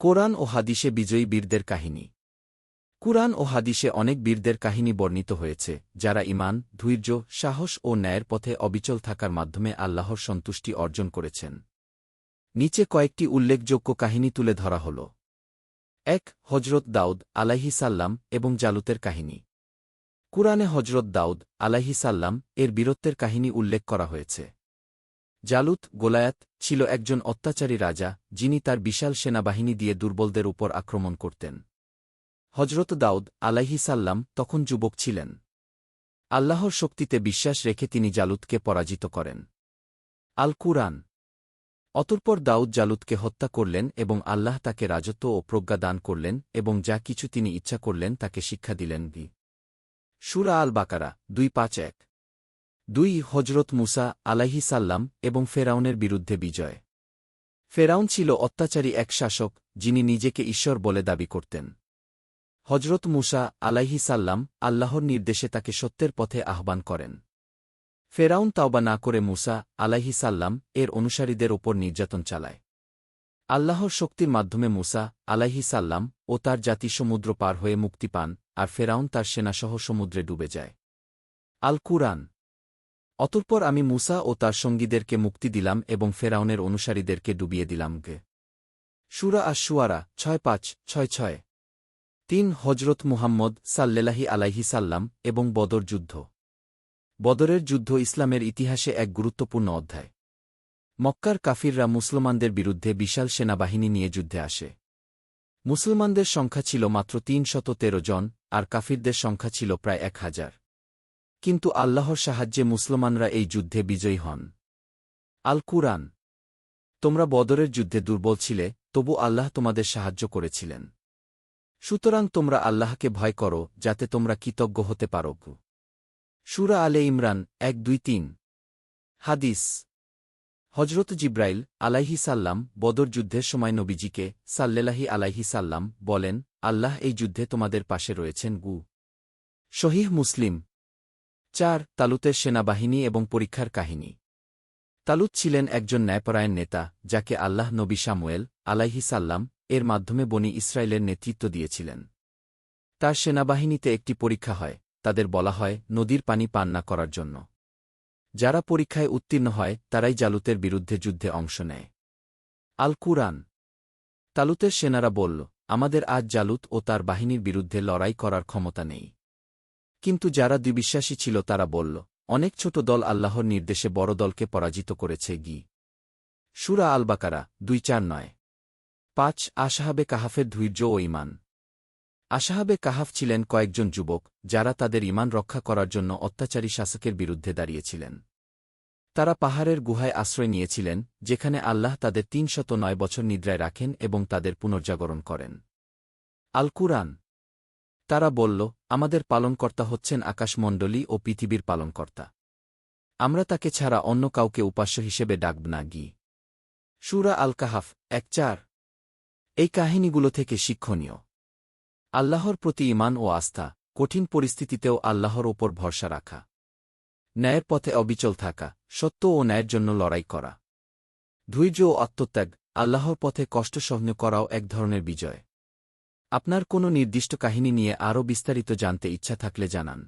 কোরআন ও হাদিসে বিজয়ী বীরদের কাহিনী। কুরআন ও হাদিসে অনেক বীরদের কাহিনী বর্ণিত হয়েছে, যারা ইমান ধৈর্য, সাহস ও ন্যায়ের পথে অবিচল থাকার মাধ্যমে আল্লাহর সন্তুষ্টি অর্জন করেছেন। নিচে কয়েকটি উল্লেখযোগ্য কাহিনী তুলে ধরা হল। এক হজরত দাউদ আলাইহি সাল্লাম এবং জালুতের কাহিনী। কুরআনে হজরত দাউদ আলাইহি সাল্লাম এর বীরত্বের কাহিনী উল্লেখ করা হয়েছে। জালুত, গোলায়াত ছিল একজন অত্যাচারী রাজা, যিনি তার বিশাল সেনাবাহিনী দিয়ে দুর্বলদের উপর আক্রমণ করতেন। হজরত দাউদ আলাইহি সাল্লাম তখন যুবক ছিলেন। আল্লাহর শক্তিতে বিশ্বাস রেখে তিনি জালুতকে পরাজিত করেন। আল কুরআন অতঃপর দাউদ জালুতকে হত্যা করলেন এবং আল্লাহ তাকে রাজত্ব ও প্রজ্ঞা দান করলেন এবং যা কিছু তিনি ইচ্ছা করলেন তাকে শিক্ষা দিলেন বি। সুরা আল বাকারা দুই পাঁচ এক। দুই হজরত মুসা আলাইহি সাল্লাম এবং ফেরাউনের বিরুদ্ধে বিজয়। ফেরাউন ছিল অত্যাচারী এক শাসক, যিনি নিজেকে ঈশ্বর বলে দাবি করতেন। হজরত মুসা আলাইহি সাল্লাম আল্লাহর নির্দেশে তাকে সত্যের পথে আহ্বান করেন। ফেরাউন তাওবা না করে মুসা আলাইহি সাল্লাম এর অনুসারীদের ওপর নির্যাতন চালায়। আল্লাহর শক্তির মাধ্যমে মুসা আলাইহি সাল্লাম ও তার জাতি সমুদ্র পার হয়ে মুক্তি পান, আর ফেরাউন তার সেনাসহ সমুদ্রে ডুবে যায়। আল কুরআন অতঃপর আমি মুসা ও তার সঙ্গীদেরকে মুক্তি দিলাম এবং ফেরাউনের অনুসারীদেরকে ডুবিয়ে দিলাম গে। সুরা আশুয়ারা ছয় পাঁচ, ছয় ছয়। তিন হজরত মুহাম্মদ সাল্লেলাহি আলাইহি সাল্লাম এবং বদর যুদ্ধ। বদরের যুদ্ধ ইসলামের ইতিহাসে এক গুরুত্বপূর্ণ অধ্যায়। মক্কার কাফিররা মুসলমানদের বিরুদ্ধে বিশাল সেনাবাহিনী নিয়ে যুদ্ধে আসে। মুসলমানদের সংখ্যা ছিল মাত্র তিন শত জন, আর কাফিরদের সংখ্যা ছিল প্রায় এক হাজার। কিন্তু আল্লাহর সাহায্যে মুসলমানরা এই যুদ্ধে বিজয়ী হন। আল কুরআন তোমরা বদরের যুদ্ধে দুর্বল ছিলে, তবু আল্লাহ তোমাদের সাহায্য করেছিলেন। সুতরাং তোমরা আল্লাহকে ভয় করো, যাতে তোমরা কৃতজ্ঞ হতে পারো। সুরা আলে ইমরান, এক, দুই, তিন। হাদিস। হজরত জিব্রাইল আলাইহি সাল্লাম বদর যুদ্ধের সময় নবীজিকে সাল্লেলাহি আলাইহি সাল্লাম বলেন, আল্লাহ এই যুদ্ধে তোমাদের পাশে রয়েছেন গু। শহীহ মুসলিম চার, তালুতের সেনাবাহিনী এবং পরীক্ষার কাহিনী। তালুত ছিলেন একজন ন্যায়পরায়ণ নেতা, যাকে আল্লাহ নবী সামুয়েল আলাইহি সাল্লাম এর মাধ্যমে বনি ইসরায়েলের নেতৃত্ব দিয়েছিলেন। তার সেনাবাহিনীতে একটি পরীক্ষা হয়, তাদের বলা হয় নদীর পানি পান না করার জন্য। যারা পরীক্ষায় উত্তীর্ণ হয়, তারাই জালুতের বিরুদ্ধে যুদ্ধে অংশ নেয়। আল কুরআন। তালুতের সেনারা বলল, আমাদের আজ জালুত ও তার বাহিনীর বিরুদ্ধে লড়াই করার ক্ষমতা নেই। কিন্তু যারা দুবিশ্বাসী ছিল তারা বলল, অনেক ছোট দল আল্লাহর নির্দেশে বড় দলকে পরাজিত করেছে গি। সুরা আল বাকারা দুই চার নয়। পাঁচ, আশাহাবে কাহাফের ধৈর্য ও ইমান আশাহাবে কাহাফ ছিলেন কয়েকজন যুবক, যারা তাদের ইমান রক্ষা করার জন্য অত্যাচারী শাসকের বিরুদ্ধে দাঁড়িয়েছিলেন। তারা পাহাড়ের গুহায় আশ্রয় নিয়েছিলেন, যেখানে আল্লাহ তাদের তিনশত নয় বছর নিদ্রায় রাখেন এবং তাদের পুনর্জাগরণ করেন। আল কুরআন তারা বলল, আমাদের পালনকর্তা হচ্ছেন আকাশমণ্ডলী ও পৃথিবীর পালনকর্তা। আমরা তাকে ছাড়া অন্য কাউকে উপাস্য হিসেবে ডাকব না গি। সুরা আল কাহাফ এক চার। এই কাহিনীগুলো থেকে শিক্ষণীয়। আল্লাহর প্রতি ইমান ও আস্থা, কঠিন পরিস্থিতিতেও আল্লাহর ওপর ভরসা রাখা। ন্যায়ের পথে অবিচল থাকা, সত্য ও ন্যায়ের জন্য লড়াই করা। ধৈর্য ও আত্মত্যাগ, আল্লাহর পথে কষ্ট সহ্য করাও এক ধরনের বিজয়। আপনার কোনো নির্দিষ্ট কাহিনী নিয়ে আরও বিস্তারিত জানতে ইচ্ছা থাকলে জানান।